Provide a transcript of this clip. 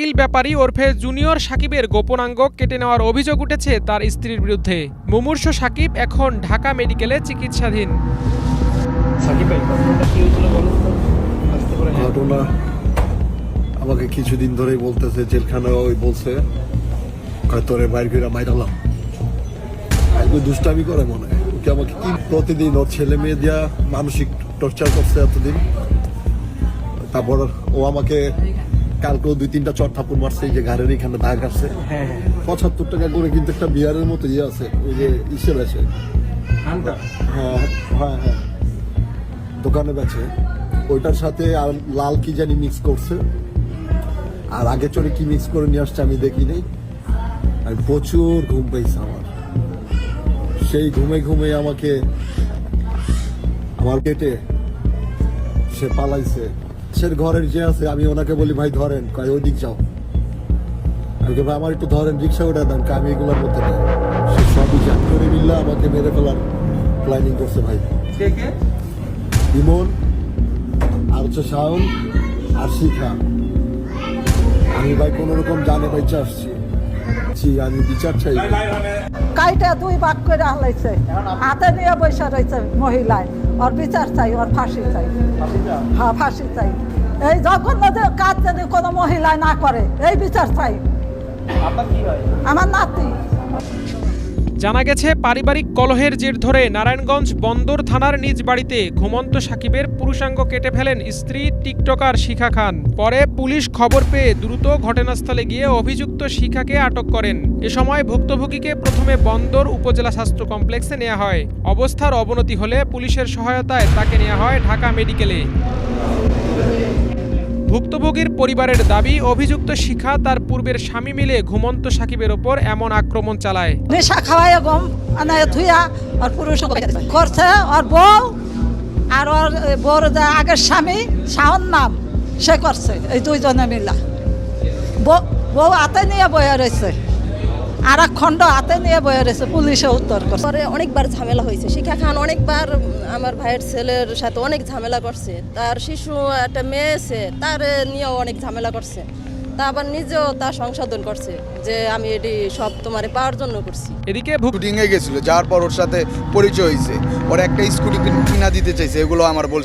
শাকিল ব্যাপারী ওরফে জুনিয়র সাকিবের গোপনাঙ্গ কেটে নেওয়ার অভিযোগ উঠেছে তার স্ত্রীর বিরুদ্ধে। মুমূর্ষ সাকিব এখন ঢাকা মেডিকেলে চিকিৎসাধীন। ঘটনা আমাকে কিছুদিন ধরেই বলতেছে জেলখানা ওই বলছে তোরে বাইর করে মাইরালাম দুষ্টামি করে মনে হয়। আমাকে কি প্রতিদিন ওর ছেলে মেয়ে দিয়া মানসিক টর্চার করছে এতদিন? তারপর ও আমাকে কালকেও দুই তিনটা চট থাপুর মারছে এই যে ঘাড়ের এখানে দাগ আছে। হ্যাঁ হ্যাঁ। পঁচাত্তর টাকা করে কিন্তু একটা বিয়ারের মতো ইয়ে আছে ওই যে ইসের আছে হ্যাঁ হ্যাঁ হ্যাঁ। দোকানে বেচে। ওইটার সাথে আর লাল কি জানি মিক্স করছে। আর আগে চড়ে কি মিক্স করে নিয়ে আসছে আমি দেখি নেই। আর প্রচুর ঘুম পেয়েছে আমার। সেই ঘুমে ঘুমে আমাকে আমার পেটে সে পালাইছে। সে ঘরের যে আছে আমি ওনাকে বলি ভাই ধরেন। কয় ওই দিক যাও। আমি ভাই আমার একটু ধরেন রিক্সা উঠে দেন আমি এগুলোর মধ্যে নেই। সে সবই জান করে মিললে আমাকে মেরে ফেলার প্ল্যানিং করছে ভাই। কে কে? ইমন আর হচ্ছে শাওন আর শিখা। আমি ভাই কোন রকম জানে বাইচে আসছি। জি, আমি বিচার চাই। কাইটা দুই ভাগ করে হালাইছে। হাতে নিয়ে বসে রয়েছে মহিলায়। ওর বিচার চাই ওর ফাঁসি চাই? হ্যাঁ ফাঁসি চাই। এই জঘন্য কাজ যদি কোনো মহিলায় না করে এই বিচার চাই। হয়? আমার নাতি। জানা গেছে পারিবারিক কলহের জের ধরে নারায়ণগঞ্জ বন্দর থানার নিজ বাড়িতে ঘুমন্ত সাকিবের পুরুষাঙ্গ কেটে ফেলেন স্ত্রী টিকটকার শিখা খান। পরে পুলিশ খবর পেয়ে দ্রুত ঘটনাস্থলে গিয়ে অভিযুক্ত শিখাকে আটক করেন। এ সময় ভুক্তভোগীকে প্রথমে বন্দর উপজেলা স্বাস্থ্য কমপ্লেক্সে নেওয়া হয়। অবস্থার অবনতি হলে পুলিশের সহায়তায় তাকে নেওয়া হয় ঢাকা মেডিকেলে। ভুক্তভোগীর পরিবারের দাবি, অভিযুক্ত শিখা তার পূর্বের স্বামী মিলে ঘুমন্ত সাকিবের ওপর এমন আক্রমণ চালায়। নেশা খাওয়ায় গম আনায় ধুইয়া আর পুরুষ করছে আর বউ আর ওর বউর আগের স্বামী শাহন নাম, সে করছে। এই দুইজনে মিলা। বউ- হাতে নিয়ে বয়ে রয়েছে। আর এক খণ্ড হাতে নিয়ে বয়ে রয়েছে পুলিশে উত্তর করছে। পরে অনেকবার ঝামেলা হয়েছে। শিখা খান অনেকবার আমার ভাইয়ের ছেলের সাথে অনেক ঝামেলা করছে। তার শিশু একটা মেয়ে আছে তার নিয়েও অনেক ঝামেলা করছে। তা আবার নিজেও তা সংশোধন করছে যে আমি এটি সব তোমারে পাওয়ার জন্য করছি। এদিকে শুটিংয়ে গেছিল যাওয়ার পর ওর সাথে পরিচয় হয়েছে। ওর একটা স্কুটি কিনা দিতে চাইছে এগুলো আমার বল